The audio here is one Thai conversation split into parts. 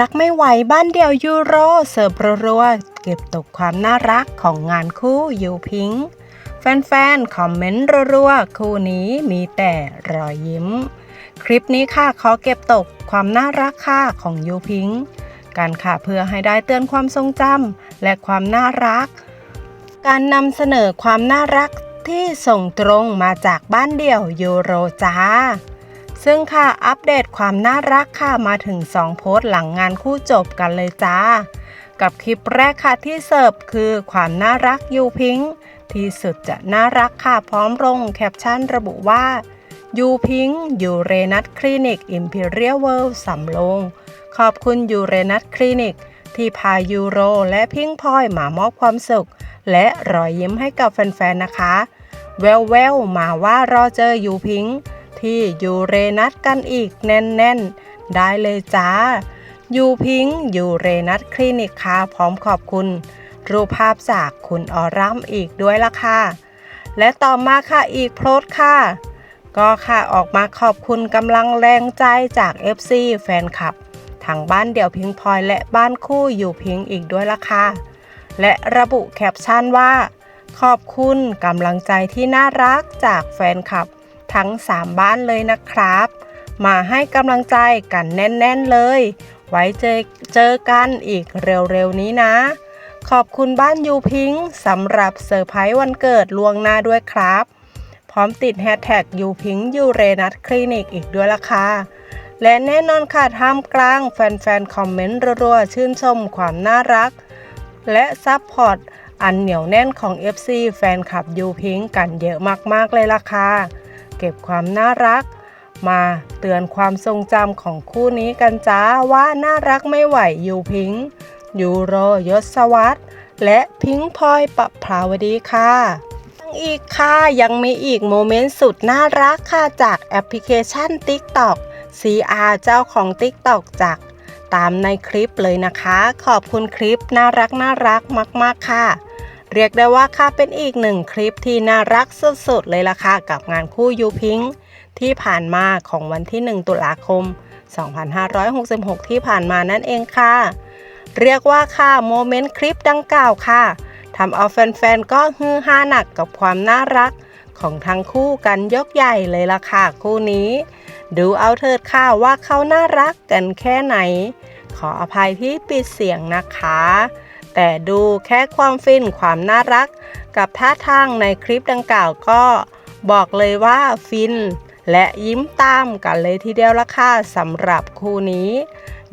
รักไม่ไหวบ้านเดี่ยวยูโรเสิร์ฟรัวๆเก็บตกความน่ารักของงานคู่ยูพิงค์แฟนๆ คอมเมนต์รัวๆ คู่นี้มีแต่รอยยิ้ม คลิปนี้ค่ะขอเก็บตกความน่ารักค่ะของยูพิงค์การค่ะเพื่อให้ได้เตือนความทรงจำและความน่ารัก การนำเสนอความน่ารักที่ส่งตรงมาจากบ้านเดี่ยวยูโรจ้า ซึ่งค่ะอัปเดตความน่ารักค่ะมาถึง 2 โพสต์หลังงานคู่จบกันเลยจ้า กับคลิปแรกค่ะที่เสิร์ฟคือความน่ารักยูพิงค์ที่สุดจะน่ารักค่ะพร้อมลงแคปชั่นระบุว่ายูพิงค์ยูเรนัทคลินิกอิมพีเรียลเวิลด์สำโรงขอบคุณยูเรนัทคลินิก ที่พายูโรและพิงพลอยมามอบความสุข และรอยยิ้มให้กับแฟนๆนะคะ แววๆมาว่ารอเจอยูพิงค์ ที่ยูเรนัทกันอีกแน่น ๆ ได้เลยจ้ายูพิงค์ยูเรนัทคลินิกค่ะพร้อมขอบคุณ รูปภาพจากคุณออรัมอีกด้วยละค่ะ และต่อมาค่ะอีกโพสต์ค่ะ ก็ค่ะออกมาขอบคุณกำลังแรงใจจาก FC แฟนคลับทางบ้านเดี่ยวพิงพลอยและบ้านคู่อยู่พิงอีกด้วยละค่ะ และระบุแคปชั่นว่า ขอบคุณกำลังใจที่น่ารักจากแฟนคลับ ทั้ง 3 บ้านเลยนะครับ มาให้กำลังใจกันแน่น ๆ เลย ไว้เจอเจอกันอีกเร็ว ๆ นี้นะ ขอบคุณบ้านยูพิงค์สำหรับเซอร์ไพรส์วันเกิดล่วงหน้าด้วยครับ พร้อมติดแฮชแท็กยูพิงค์ยูเรนัทคลินิกอีกด้วยละค่ะและแน่นอนค่ะท่ามกลางแฟนๆ คอมเมนต์รัวๆ ชื่นชมความน่ารัก และซัพพอร์ตอันเหนียวแน่นของ FC แฟนคลับยูพิงค์กันเยอะมากๆเลยล่ะค่ะ เก็บความน่ารัก มาเตือนความทรงจำของคู่นี้กันจ้าว่าน่ารักไม่ไหวยูพิงยูโรยศวัตและพิงพลอยปะภาวดีค่ะอีกค่ะ ยังมีอีกโมเมนต์สุดน่ารักค่ะ จากแอปพลิเคชัน TikTok CR เจ้าของ TikTok จากตามในคลิปเลยนะคะ ขอบคุณคลิปน่ารักน่ารักมาก ๆ ค่ะ เรียกได้ว่าค่ะเป็นอีกหนึ่งคลิปที่น่ารักสุดๆเลยล่ะค่ะกับงานคู่ยูพิงค์ที่ผ่านมาของวันที่ 1 ตุลาคม 2566 ที่ผ่านมานั่นเองค่ะ เรียกว่าค่ะโมเมนต์คลิปดังกล่าวค่ะทำเอาแฟนๆก็ฮือฮาหนักกับความน่ารักของทั้งคู่กันยกใหญ่เลยล่ะค่ะคู่นี้ ดูเอาเถิดค่ะว่าเขาน่ารักกันแค่ไหน ขออภัยที่ปิดเสียงนะคะ แต่ดูแค่ความฟินความน่ารัก กับท่าทางในคลิปดังกล่าวก็บอกเลยว่าฟิน และยิ้มตามกันเลยทีเดียวละค่ะสำหรับคู่นี้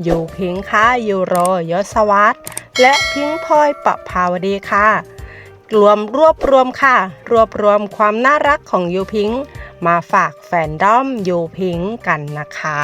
อยู่พิงค์ค่ะยูโรยศวัตและพิงค์พลอยปะภาวดีค่ะรวมรวบรวมค่ะ รวบรวมความน่ารักของยูพิงค์มาฝากแฟนด้อมยูพิงค์กันนะคะ